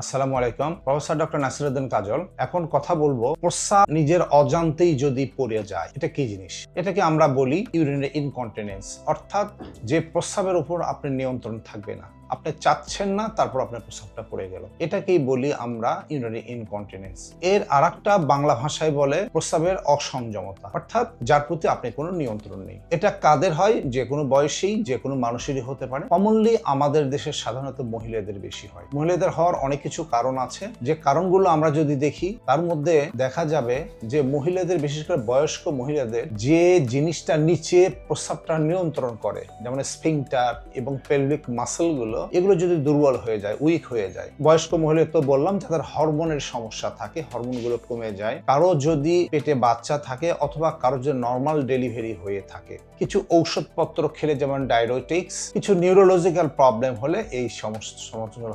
আসসালামু আলাইকুম। Professor doctor Nasiruddin কাজল, এখন কথা বলব প্রস্রাব নিজের অজান্তেই যদি পড়ে যায়, এটা কি জিনিস? এটাকে আমরা বলি ইউরিনারি ইনকন্টিনেন্স অর্থাৎ যে প্রস্রাবের উপর আপনি নিয়ন্ত্রণ থাকবে না। আপনি চাচ্ছেন না, তারপর আপনার প্রস্রাবটা পড়ে গেল। এটাকেই বলি আমরা ইউরিনারি ইনকন্টিনেন্স এর আরেকটা বাংলা ভাষায় বলে প্রস্রাবের অসংযমতা। অর্থাৎ যার প্রতি আপনি কোনো নিয়ন্ত্রণ নেই। এটা কাদের হয়? যে কোনো বয়সেই, যে কোনো মানুষেরই হতে পারে। কমনলি আমাদের দেশের সাধারণত মহিলাদের বেশি হয়। মহিলাদের হওয়ার অনেক কিছু কারণ আছে। যে কারণগুলো আমরা যদি দেখি, তার মধ্যে দেখা যাবে যে মহিলাদের, বিশেষ করে বয়স্ক মহিলাদের, যে জিনিসটা নিচে প্রস্রাবটা নিয়ন্ত্রণ করে, যেমন স্পিংটার এবং পেলভিক মাসেলগুলো এগুলো যদি দুর্বল হয়ে যায় উইক হয়ে যায়, বয়স্ক মহিলা তো বললাম যাদের হরমোনের সমস্যা থাকে হরমোনগুলো কমে যায়। কারও যদি পেটে বাচ্চা থাকে অথবা কারও যদি নর্মাল ডেলিভারি হয়ে থাকে, কিছু ঔষধপত্র খেলে যেমন ডায়বেটিক্স কিছু নিউরোলজিক্যাল প্রবলেম হলে এই সমস্যা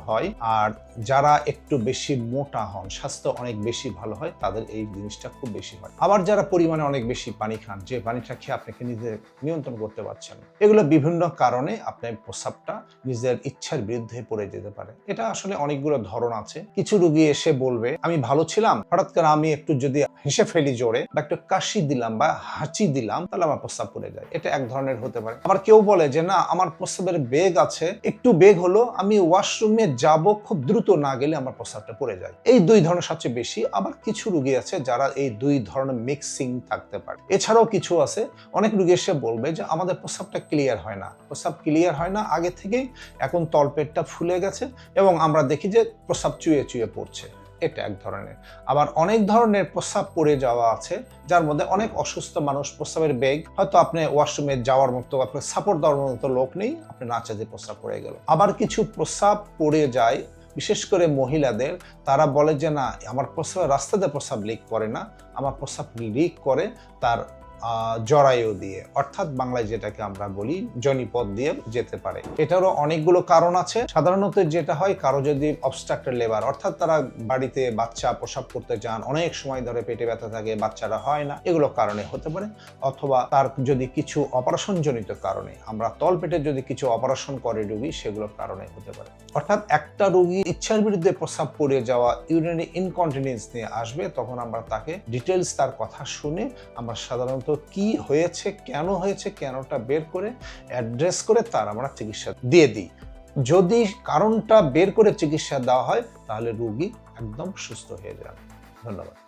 হয়। আর যারা একটু বেশি মোটা হন, স্বাস্থ্য অনেক বেশি ভালো হয়, তাদের এই জিনিসটা খুব বেশি হয়। আবার যারা পরিমাণে অনেক বেশি পানি খান, যে পানিটা খেয়ে আপনাকে নিজে নিয়ন্ত্রণ করতে পারছেন এগুলো বিভিন্ন কারণে আপনার প্রস্রাবটা নিজের ইচ্ছার বিরুদ্ধে পড়ে যেতে পারে। এটা আসলে অনেকগুলো ধরন আছে। কিছু রুগী এসে বলবে, আমি ভালো ছিলাম। হঠাৎ করে আমি একটু যদি হেসে ফেলি জোরে বা একটু কাশি দিলাম বা হাঁচি দিলাম, তাহলে আমার প্রস্রাব পড়ে যায়। এটা এক ধরনের হতে পারে। আবার কেউ বলে যে, না, আমার প্রস্রাবের বেগ আছে। একটু বেগ হলো আমি ওয়াশরুমে যাব খুব দ্রুত, না গেলে আমার প্রস্রাবটা পড়ে যায়। এই দুই ধরনের সবচেয়ে বেশি। আবার কিছু রুগী আছে যারা এই দুই ধরনের মিক্সিং থাকতে পারে। এছাড়াও কিছু আছে। অনেক রুগী এসে বলবে যে, আমাদের প্রস্রাবটা ক্লিয়ার হয় না। প্রস্রাব ক্লিয়ার হয় না, আগে থেকেই। এখন তলপেটটা ফুলে গেছে এবং আমরা দেখি যে প্রস্রাব চুয়ে চুয়ে পড়ছে। এটা এক ধরনের। আবার অনেক ধরনের প্রস্রাব পড়ে যাওয়া আছে, যার মধ্যে অনেক অসুস্থ মানুষ প্রস্রাবের বেগ, হয়তো আপনি ওয়াশরুমে যাওয়ার মতো, আপনার সাপোর্ট দেওয়ার মতো লোক নেই, আপনি না চাইতে প্রস্রাব পড়ে গেল। আবার কিছু প্রস্রাব পড়ে যায়, বিশেষ করে মহিলাদের, তারা বলে যে, না, আমার প্রস্রাবের রাস্তাতে প্রস্রাব লিক করে না, আমার প্রস্রাব লিক করে, তার জরায়ু দিয়ে, অর্থাৎ বাংলায় যেটাকে আমরা বলি জনিপদ দিয়ে যেতে পারে। এটারও অনেকগুলো কারণ আছে। সাধারণত যেটা হয়, কারও যদি অবস্ট্রাক্টেড লেবার অর্থাৎ তারা বাড়িতে বাচ্চা প্রসাব করতে চান, অনেক সময় ধরে পেটে ব্যথা থাকে, বাচ্চারা হয় না, এগুলো কারণে হতে পারে। অথবা তার যদি কিছু অপারেশন জনিত কারণে, আমরা তলপেটে যদি কিছু অপারেশন করে রুগী, সেগুলোর কারণে হতে পারে। অর্থাৎ একটা রুগী ইচ্ছার বিরুদ্ধে প্রস্রাব পড়ে যাওয়া ইউরিনারি ইনকন্টিনেন্স নিয়ে আসবে, তখন আমরা তাকে ডিটেলস তার কথা শুনে আমরা সাধারণত কি হয়েছে, কেন হয়েছে, কেনটা বের করে অ্যাড্রেস করে তার আমরা চিকিৎসা দিয়ে দিই। যদি কারণটা বের করে চিকিৎসা দেওয়া হয়, তাহলে রুগী একদম সুস্থ হয়ে যাবে। ধন্যবাদ।